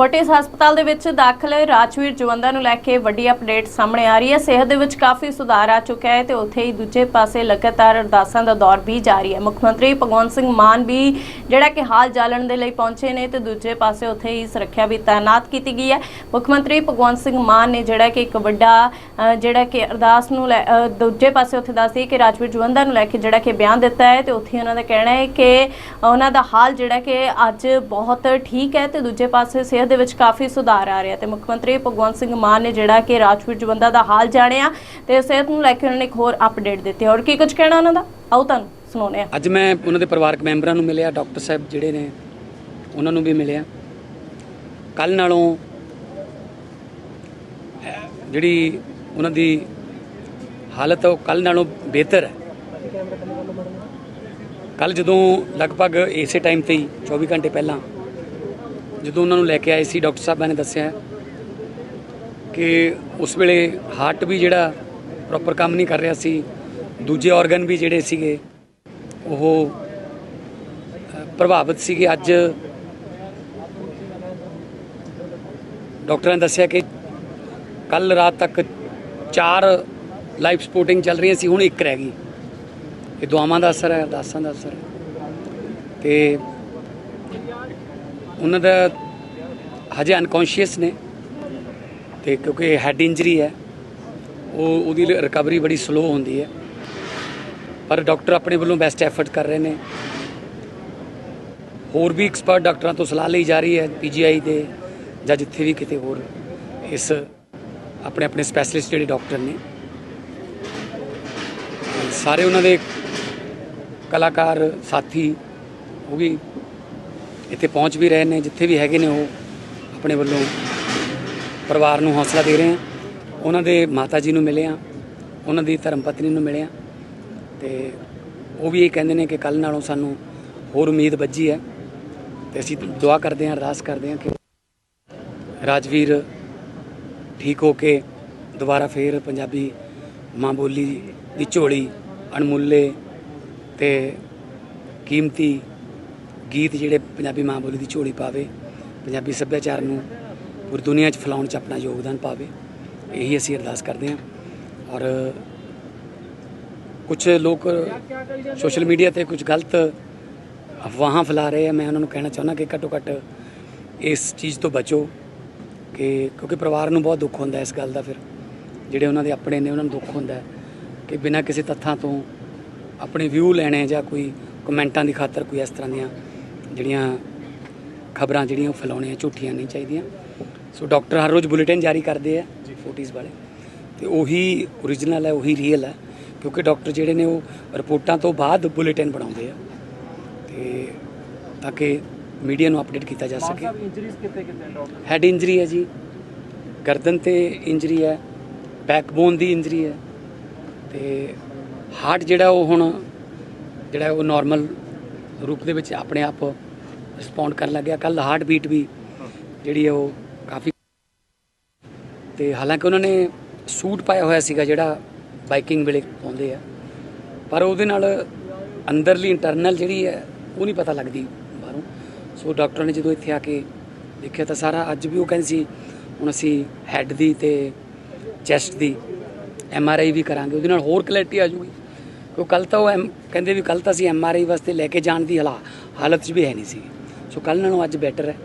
Fortis ਹਸਪਤਾਲ ਦੇ ਵਿੱਚ ਦਾਖਲ ਰਾਜਵੀਰ ਜਵੰਦਾ ਨੂੰ ਲੈ ਕੇ ਵੱਡੀ ਅਪਡੇਟ ਸਾਹਮਣੇ ਆ ਰਹੀ ਹੈ। ਸਿਹਤ ਦੇ ਵਿੱਚ ਕਾਫੀ ਸੁਧਾਰ ਆ ਚੁੱਕਿਆ ਹੈ ਤੇ ਉੱਥੇ ਹੀ ਦੂਜੇ ਪਾਸੇ ਲਗਾਤਾਰ ਅਰਦਾਸਾਂ ਦਾ ਦੌਰ ਵੀ ਜਾਰੀ ਹੈ। ਮੁੱਖ ਮੰਤਰੀ ਭਗਵੰਤ ਸਿੰਘ ਮਾਨ ਵੀ ਜਿਹੜਾ ਕਿ ਹਾਲ ਜਾਲਣ ਦੇ ਲਈ ਪਹੁੰਚੇ ਨੇ ਤੇ ਦੂਜੇ ਪਾਸੇ ਉੱਥੇ ਹੀ ਸੁਰੱਖਿਆ ਵੀ ਤਾਇਨਾਤ ਕੀਤੀ ਗਈ ਹੈ। ਮੁੱਖ ਮੰਤਰੀ ਭਗਵੰਤ ਸਿੰਘ ਮਾਨ ਨੇ ਜਿਹੜਾ ਕਿ ਇੱਕ ਵੱਡਾ ਜਿਹੜਾ ਕਿ ਅਰਦਾਸ ਨੂੰ ਲੈ- ਦੂਜੇ ਪਾਸੇ ਉੱਥੇ ਦੱਸਦੀ ਕਿ ਰਾਜਵੀਰ ਜਵੰਦਾ ਨੂੰ ਲੈ ਕੇ ਜਿਹੜਾ ਕਿ ਬਿਆਨ ਦਿੱਤਾ ਹੈ ਤੇ ਉੱਥੇ ਉਹਨਾਂ ਦਾ ਕਹਿਣਾ ਹੈ ਕਿ ਉਹਨਾਂ ਦਾ ਹਾਲ ਜਿਹੜਾ ਕਿ ਅੱਜ ਬਹੁਤ ਠੀਕ ਹੈ ਤੇ ਦੂਜੇ ਪਾਸੇ ਸਿਹਤ ਦੇ ਵਿੱਚ ਕਾਫੀ ਸੁਧਾਰ ਆ ਰਿਹਾ ਤੇ ਮੁੱਖ ਮੰਤਰੀ ਭਗਵੰਤ ਸਿੰਘ ਮਾਨ ਨੇ ਜਿਹੜਾ ਕਿ ਰਾਜਵੀਰ ਜਵੰਦਾ ਦਾ ਹਾਲ ਜਾਣਿਆ ਤੇ ਸਿਹਤ ਨੂੰ ਲੈ ਕੇ ਉਹਨਾਂ ਨੇ ਇੱਕ ਹੋਰ ਅਪਡੇਟ ਦਿੱਤੀ ਹੋਰ ਕੀ ਕੁਝ ਕਹਿਣਾ ਉਹਨਾਂ ਦਾ? ਆਓ ਤੁਹਾਨੂੰ ਸੁਣਾਉਂਦੇ ਹਾਂ। ਅੱਜ ਮੈਂ ਉਹਨਾਂ ਦੇ ਪਰਿਵਾਰਕ ਮੈਂਬਰਾਂ ਨੂੰ ਮਿਲਿਆ, ਡਾਕਟਰ ਸਾਹਿਬ ਜਿਹੜੇ ਨੇ, ਉਹਨਾਂ ਨੂੰ ਵੀ ਮਿਲਿਆ। ਕੱਲ ਨਾਲੋਂ, ਜਿਹੜੀ ਉਹਨਾਂ ਦੀ ਹਾਲਤ ਉਹ ਕੱਲ ਨਾਲੋਂ ਬਿਹਤਰ ਹੈ। ਕੱਲ ਜਦੋਂ ਲਗਭਗ ਇਸੇ ਟਾਈਮ ਤੇ ਹੀ 24 ਘੰਟੇ ਪਹਿਲਾਂ ਜਦੋਂ ਉਹਨਾਂ ਨੂੰ ਲੈ ਕੇ ਆਏ ਸੀ, ਡਾਕਟਰ ਸਾਹਿਬਾਂ ਨੇ ਦੱਸਿਆ ਕਿ ਉਸ ਵੇਲੇ ਹਾਰਟ ਵੀ ਜਿਹੜਾ ਪ੍ਰੋਪਰ ਕੰਮ ਨਹੀਂ ਕਰ ਰਿਹਾ ਸੀ, ਦੂਜੇ ਆਰਗਨ ਵੀ ਜਿਹੜੇ ਸੀਗੇ, ਉਹ ਪ੍ਰਭਾਵਿਤ ਸੀਗੇ। ਅੱਜ ਡਾਕਟਰਾਂ ਨੇ ਦੱਸਿਆ ਕਿ ਕੱਲ ਰਾਤ ਤੱਕ ਚਾਰ ਲਾਈਫ ਸਪੋਰਟਿੰਗ ਚੱਲ ਰਹੀਆਂ ਸੀ, ਹੁਣ ਇੱਕ ਰਹਿ ਗਈ। ਇਹ ਦੁਆਵਾਂ ਦਾ ਅਸਰ ਹੈ ਅਰਦਾਸਾਂ ਦਾ ਅਸਰ ਹੈ। ਤੇ ਉਹਨਾਂ ਦਾ ਹਜੇ ਅਨਕੌਂਸ਼ੀਅਸ ਨੇ ਤੇ ਕਿਉਂਕਿ ਹੈਡ ਇੰਜਰੀ ਹੈ, ਉਹ ਉਹਦੀ ਰਿਕਵਰੀ ਬੜੀ ਸਲੋ ਹੁੰਦੀ ਹੈ। ਪਰ ਡਾਕਟਰ ਆਪਣੇ ਵੱਲੋਂ ਬੈਸਟ ਐਫਰਟ ਕਰ ਰਹੇ ਨੇ। ਹੋਰ ਵੀ ਐਕਸਪਰਟ ਡਾਕਟਰਾਂ ਤੋਂ ਸਲਾਹ ਲਈ ਜਾ ਰਹੀ ਹੈ ਪੀਜੀਆਈ ਦੇ ਜਾਂ ਜਿੱਥੇ ਵੀ ਕਿਤੇ ਹੋਰ ਇਸ ਆਪਣੇ ਆਪਣੇ ਸਪੈਸ਼ਲਿਸਟ ਜਿਹੜੇ ਡਾਕਟਰ ਨੇ। ਸਾਰੇ ਉਹਨਾਂ ਦੇ ਕਲਾਕਾਰ, ਸਾਥੀ, ਉਹ ਵੀ ਇੱਥੇ ਪਹੁੰਚ ਵੀ ਰਹੇ ਨੇ, ਜਿੱਥੇ ਵੀ ਹੈਗੇ ਨੇ ਉਹ ਆਪਣੇ ਵੱਲੋਂ ਪਰਿਵਾਰ ਨੂੰ ਹੌਸਲਾ ਦੇ ਰਹੇ ਆ। ਉਹਨਾਂ ਦੇ ਮਾਤਾ ਜੀ ਨੂੰ ਮਿਲੇ ਆ, ਉਹਨਾਂ ਦੀ ਧਰਮ ਪਤਨੀ ਨੂੰ ਮਿਲੇ ਆ ਤੇ ਉਹ ਵੀ ਇਹ ਕਹਿੰਦੇ ਨੇ ਕਿ ਕੱਲ ਨਾਲੋਂ ਸਾਨੂੰ ਹੋਰ ਉਮੀਦ ਵੱਜੀ ਹੈ ਤੇ ਅਸੀਂ ਦੁਆ ਕਰਦੇ ਹਾਂ, ਅਰਦਾਸ ਕਰਦੇ ਹਾਂ ਕਿ ਰਾਜਵੀਰ ਠੀਕ ਹੋ ਕੇ ਦੁਬਾਰਾ ਫੇਰ ਪੰਜਾਬੀ ਮਾਂ ਬੋਲੀ ਦੀ ਝੋਲੀ ਅਣਮੁੱਲੇ ਤੇ ਕੀਮਤੀ ਗੀਤ ਜਿਹੜੇ ਪੰਜਾਬੀ ਮਾਂ ਬੋਲੀ ਦੀ ਝੋਲੀ ਪਾਵੇ, ਪੰਜਾਬੀ ਸੱਭਿਆਚਾਰ ਨੂੰ ਪੂਰੀ ਦੁਨੀਆ 'ਚ ਫੈਲਾਉਣ 'ਚ ਆਪਣਾ ਯੋਗਦਾਨ ਪਾਵੇ, ਇਹੀ ਅਸੀਂ ਅਰਦਾਸ ਕਰਦੇ ਹਾਂ। ਔਰ ਕੁਝ ਲੋਕ ਸੋਸ਼ਲ ਮੀਡੀਆ ਤੇ ਕੁਝ ਗਲਤ ਅਫਵਾਹਾਂ ਫੈਲਾ ਰਹੇ ਆ, ਮੈਂ ਉਹਨਾਂ ਨੂੰ ਕਹਿਣਾ ਚਾਹੁੰਦਾ ਕਿ ਘੱਟੋ ਘੱਟ ਇਸ ਚੀਜ਼ ਤੋਂ ਬਚੋ ਕਿ ਕਿਉਂਕਿ ਪਰਿਵਾਰ ਨੂੰ ਬਹੁਤ ਦੁੱਖ ਹੁੰਦਾ ਇਸ ਗੱਲ ਦਾ ਫਿਰ, ਜਿਹੜੇ ਉਹਨਾਂ ਦੇ ਆਪਣੇ ਨੇ ਉਹਨਾਂ ਨੂੰ ਦੁੱਖ ਹੁੰਦਾ ਕਿ ਬਿਨਾਂ ਕਿਸੇ ਤੱਥਾਂ ਤੋਂ ਆਪਣੇ ਵਿਊ ਲੈਣੇ ਜਾਂ ਕੋਈ ਕਮੈਂਟਾਂ ਦੀ ਖਾਤਰ ਕੋਈ ਇਸ ਤਰ੍ਹਾਂ ਦੀਆਂ ਜਿਹੜੀਆਂ ਖਬਰਾਂ ਜਿਹੜੀਆਂ ਫੈਲਾਉਣੀਆਂ ਝੂਠੀਆਂ ਨਹੀਂ ਚਾਹੀਦੀਆਂ। ਸੋ ਡਾਕਟਰ ਹਰ ਰੋਜ਼ ਬੁਲੇਟਿਨ ਜਾਰੀ ਕਰਦੇ ਆ ਫੋਟੀਜ਼ ਵਾਲੇ। ਤੇ ਉਹੀ ਓਰੀਜਨਲ ਹੈ ਉਹੀ ਰੀਅਲ ਹੈ ਕਿਉਂਕਿ ਡਾਕਟਰ ਜਿਹੜੇ ਨੇ ਉਹ ਰਿਪੋਰਟਾਂ ਤੋਂ ਬਾਅਦ ਬੁਲੇਟਿਨ ਬਣਾਉਂਦੇ ਆ। ਤੇ ਤਾਂ ਕਿ ਮੀਡੀਆ ਨੂੰ ਅਪਡੇਟ ਕੀਤਾ ਜਾ ਸਕੇ। ਇੰਜਰੀਜ਼ ਡਾਕਟਰ ਹੈਡ ਇੰਜਰੀ ਹੈ ਜੀ। ਗਰਦਨ ਤੇ ਇੰਜਰੀ ਹੈ ਬੈਕਬੋਨ ਦੀ ਇੰਜਰੀ ਹੈ। ਤੇ ਹਾਰਟ ਜਿਹੜਾ ਉਹ ਹੁਣ ਜਿਹੜਾ ਉਹ ਨਾਰਮਲ ਰੂਪ ਦੇ ਵਿੱਚ ਆਪਣੇ ਆਪ ਰਿਸਪੌਂਡ ਕਰਨ ਲੱਗਿਆ। ਕੱਲ ਹਾਰਟ ਬੀਟ ਵੀ ਜਿਹੜੀ ਹੈ ਉਹ ਕਾਫੀ ਤੇ ਹਾਲਾਂਕਿ ਉਹਨਾਂ ਨੇ ਸੂਟ ਪਾਇਆ ਹੋਇਆ ਸੀਗਾ ਜਿਹੜਾ ਬਾਈਕਿੰਗ ਵੇਲੇ ਪਾਉਂਦੇ ਆ। ਪਰ ਉਹਦੇ ਨਾਲ ਅੰਦਰਲੀ ਇੰਟਰਨਲ ਜਿਹੜੀ ਹੈ ਉਹ ਨਹੀਂ ਪਤਾ ਲੱਗਦੀ ਬਾਹਰੋਂ। ਸੋ ਡਾਕਟਰ ਨੇ ਜਦੋਂ ਇੱਥੇ ਆ ਕੇ ਦੇਖਿਆ ਤਾਂ ਸਾਰਾ ਅੱਜ ਵੀ ਉਹ ਕਹਿੰਦੇ ਸੀ, ਹੁਣ ਅਸੀਂ ਹੈੱਡ ਦੀ ਤੇ ਚੈਸਟ ਦੀ ਐਮ ਆਰ ਆਈ ਵੀ ਕਰਾਂਗੇ। ਉਹਦੇ ਨਾਲ ਹੋਰ ਕਲੈਰਿਟੀ ਆ ਜੂਗੀ ਕਿਉਂ ਕੱਲ ਤਾਂ ਉਹ ਐਮ- ਕਹਿੰਦੇ ਵੀ ਕੱਲ ਤਾਂ ਅਸੀਂ ਐਮ ਆਰ ਆਈ ਵਾਸਤੇ ਲੈ ਕੇ ਜਾਣ ਦੀ ਹਾਲਾ, ਹਾਲਤ 'ਚ ਵੀ ਹੈ ਨਹੀਂ ਸੀ। ਸੋ ਕੱਲ ਨਾਲੋਂ ਅੱਜ ਬੈਟਰ ਹੈ।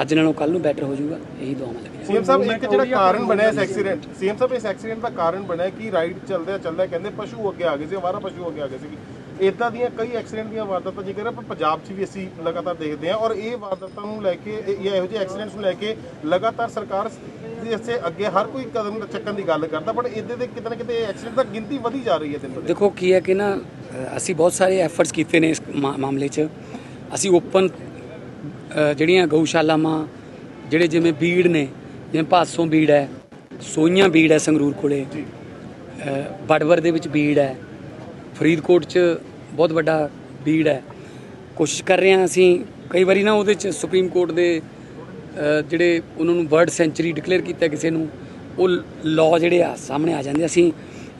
ਅੱਜ ਨਾਲੋਂ ਕੱਲ ਨੂੰ ਬੈਟਰ ਹੋ ਜਾਊਗਾ। ਇਹੀ ਦੁਆਵਾਂ ਲੱਗੀਆਂ। ਸੀਐਮ ਸਾਹਿਬ, ਇੱਕ ਜਿਹੜਾ ਕਾਰਨ ਬਣਿਆ ਇਸ ਐਕਸੀਡੈਂਟ ਸੀਐਮ ਸਾਹਿਬ, ਇਸ ਐਕਸੀਡੈਂਟ ਦਾ ਕਾਰਨ ਬਣਿਆ ਕਿ ਰਾਈਡ ਚੱਲਦਿਆ ਚੱਲਦਾ ਕਹਿੰਦੇ ਪਸ਼ੂ ਅੱਗੇ ਆ ਗਏ ਸੀ, ਅਵਾਰਾ ਪਸ਼ੂ ਅੱਗੇ ਆ ਗਏ ਸੀ ਇਦਾਂ ਦੀਆਂ ਕਈ ਐਕਸੀਡੈਂਟ ਦੀਆਂ ਵਾਰਦਾਤਾਂ ਜ਼ਿਕਰ ਪਰ ਪੰਜਾਬ 'ਚ ਵੀ ਅਸੀਂ ਲਗਾਤਾਰ ਦੇਖਦੇ ਹਾਂ ਔਰ ਇਹ ਵਾਰਦਾਤਾਂ ਨੂੰ ਲੈ ਕੇ ਇਹ- ਜਾਂ ਇਹੋ ਜਿਹੇ ਐਕਸੀਡੈਂਟਸ ਨੂੰ ਲੈ ਕੇ ਲਗਾਤਾਰ ਸਰਕਾਰ ਇਸੇ ਅੱਗੇ ਹਰ ਕੋਈ ਕਦਮ ਚੱਕਣ ਦੀ ਗੱਲ ਕਰਦਾ ਬਟ ਇਹਦੇ ਦੇ ਕਿਤੇ ਨਾ ਕਿਤੇ ਐਕਸੀਡੈਂਟ ਦਾ ਗਿਣਤੀ ਵਧੀ ਜਾ ਰਹੀ ਹੈ ਦਿਨ ਬ ਦਿਨ ਦੇਖੋ ਕੀ ਹੈ ਕਿ ਨਾ ਅਸੀਂ ਬਹੁਤ ਸਾਰੇ ਐਫਰਟਸ ਕੀਤੇ ਨੇ ਇਸ ਮਾਮਲੇ 'ਚ। ਅਸੀਂ ਓਪਨ ਜਿਹੜੀਆਂ ਗਊਸ਼ਾਲਾਵਾਂ ਜਿਹੜੇ ਜਿਵੇਂ ਬੀੜ ਨੇ ਜਿਵੇਂ ਭਾਸੋਂ ਬੀੜ ਹੈ ਸੋਈਆਂ ਬੀੜ ਹੈ ਸੰਗਰੂਰ ਕੋਲੇ ਬੜਵਰ ਦੇ ਵਿੱਚ ਬੀੜ ਹੈ ਫਰੀਦਕੋਟ 'ਚ ਬਹੁਤ ਵੱਡਾ ਬੀੜ ਹੈ। ਕੋਸ਼ਿਸ਼ ਕਰ ਰਹੇ ਹਾਂ ਅਸੀਂ ਕਈ ਵਾਰੀ ਨਾ ਉਹਦੇ 'ਚ ਸੁਪਰੀਮ ਕੋਰਟ ਦੇ ਜਿਹੜੇ ਉਹਨਾਂ ਨੂੰ ਵਰਡ ਸੈਂਚੁਰੀ ਡਿਕਲੇਅਰ ਕੀਤਾ ਕਿਸੇ ਨੂੰ ਉਹ ਲਾਅ ਜਿਹੜੇ ਆ ਸਾਹਮਣੇ ਆ ਜਾਂਦੇ ਅਸੀਂ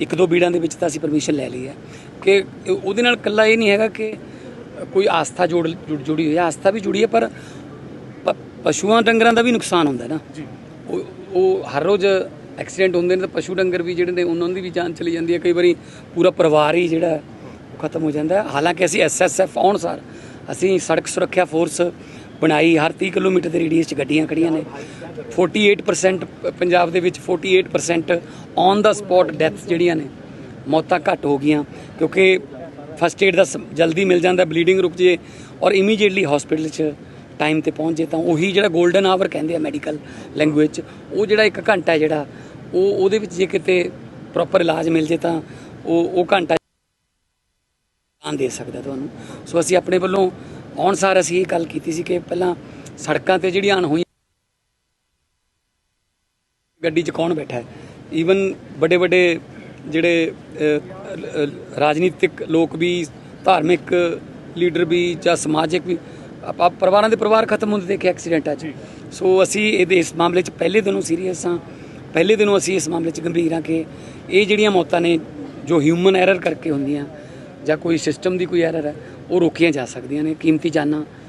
ਇੱਕ ਦੋ ਬੀੜਾਂ ਦੇ ਵਿੱਚ ਤਾਂ ਅਸੀਂ ਪਰਮਿਸ਼ਨ ਲੈ ਲਈ ਹੈ ਕਿ ਉਹਦੇ ਨਾਲ ਇਕੱਲਾ ਇਹ ਨਹੀਂ ਹੈਗਾ ਕਿ ਕੋਈ ਆਸਥਾ ਜੋੜ ਜੁੜ- ਹੋਈ ਹੈ। ਆਸਥਾ ਵੀ ਜੁੜੀ ਹੈ ਪਰ ਪਸ਼ੂਆਂ ਡੰਗਰਾਂ ਦਾ ਵੀ ਨੁਕਸਾਨ ਹੁੰਦਾ ਨਾ। ਜੀ। ਉਹ ਉਹ ਹਰ ਰੋਜ਼ ਐਕਸੀਡੈਂਟ ਹੁੰਦੇ ਨੇ ਤਾਂ ਪਸ਼ੂ ਡੰਗਰ ਵੀ ਜਿਹੜੇ ਨੇ ਉਹਨਾਂ ਦੀ ਵੀ ਜਾਨ ਚਲੀ ਜਾਂਦੀ ਹੈ। ਕਈ ਵਾਰੀ ਪੂਰਾ ਪਰਿਵਾਰ ਹੀ ਜਿਹੜਾ ਉਹ ਖਤਮ ਹੋ ਜਾਂਦਾ ਹੈ। ਹਾਲਾਂਕਿ ਅਸੀਂ ਐਸਐਸਐਫ ਆਉਣ ਸਾਰ ਅਸੀਂ ਸੜਕ ਸੁਰੱਖਿਆ ਫੋਰਸ ਬਣਾਈ, ਹਰ 30 ਕਿਲੋਮੀਟਰ ਦੇ ਰੇਡੀਅਸ 'ਚ ਗੱਡੀਆਂ ਖੜੀਆਂ ਨੇ। 48% ਪ- ਪੰਜਾਬ ਦੇ ਵਿੱਚ 48% ਔਨ ਦਾ ਸਪੌਟ ਡੈਥਸ ਜਿਹੜੀਆਂ ਨੇ, ਮੌਤਾਂ ਘੱਟ ਹੋ ਗਈਆਂ। ਕਿਉਂਕਿ ਫਸਟ ਏਡ ਦਾ ਸ- ਜਲਦੀ ਮਿਲ ਜਾਂਦਾ ਬਲੀਡਿੰਗ ਰੁਕ ਜੇ ਔਰ ਇਮੀਡੀਏਟਲੀ ਹਸਪੀਟਲ 'ਚ ਟਾਈਮ ਤੇ ਪਹੁੰਚ ਜੇ ਤਾਂ ਉਹੀ ਜਿਹੜਾ 골ਡਨ ਆਵਰ ਕਹਿੰਦੇ ਆ ਮੈਡੀਕਲ ਲੈਂਗੁਏਜ 'ਚ ਉਹ ਜਿਹੜਾ ਇੱਕ ਘੰਟਾ ਜਿਹੜਾ, ਉਹ ਉਹਦੇ ਵਿੱਚ ਜੇ ਕਿਤੇ ਪ੍ਰੋਪਰ ਇਲਾਜ ਮਿਲ ਜੇ ਤਾਂ ਉਹ ਉਹ ਘੰਟਾ ਜਾਨ ਦੇ ਸਕਦਾ ਤੁਹਾਨੂੰ। ਸੋ ਅਸੀਂ ਆਪਣੇ ਵੱਲੋਂ ਆਉਣ ਸਾਰ ਅਸੀਂ ਇਹ ਗੱਲ ਕੀਤੀ ਸੀ ਕਿ ਪਹਿਲਾਂ ਸੜਕਾਂ ਤੇ ਜਿਹੜੀਆਂ ਅਣਹੋਈਆਂ ਗੱਡੀ 'ਚ ਕੌਣ ਬੈਠਾ ਹੈ? ਈਵਨ ਵੱਡੇ ਵੱਡੇ ਜਿਹੜੇ ਰਾਜਨੀਤਿਕ ਲੋਕ ਵੀ, ਧਾਰਮਿਕ ਲੀਡਰ ਵੀ ਜਾਂ ਸਮਾਜਿਕ ਵੀ ਆਪਾਂ ਪਰਿਵਾਰਾਂ ਦੇ ਪਰਿਵਾਰ ਖਤਮ ਹੁੰਦੇ ਦੇਖੇ ਐਕਸੀਡੈਂਟਾਂ 'ਚ ਸੋ ਅਸੀਂ ਇਹਦੇ ਇਸ ਮਾਮਲੇ 'ਚ ਪਹਿਲੇ ਦਿਨੋਂ ਸੀਰੀਅਸ ਹਾਂ। ਪਹਿਲੇ ਦਿਨੋਂ ਅਸੀਂ ਇਸ ਮਾਮਲੇ 'ਚ ਗੰਭੀਰ ਹਾਂ ਕਿ ਇਹ ਜਿਹੜੀਆਂ ਮੌਤਾਂ ਨੇ ਜੋ ਹਿਊਮਨ ਐਰਰ ਕਰਕੇ ਹੁੰਦੀਆਂ ਜਾਂ ਕੋਈ ਸਿਸਟਮ ਦੀ ਕੋਈ ਐਰਰ ਹੈ ਉਹ ਰੋਕੀਆਂ ਜਾ ਸਕਦੀਆਂ ਨੇ। ਕੀਮਤੀ ਜਾਨਾਂ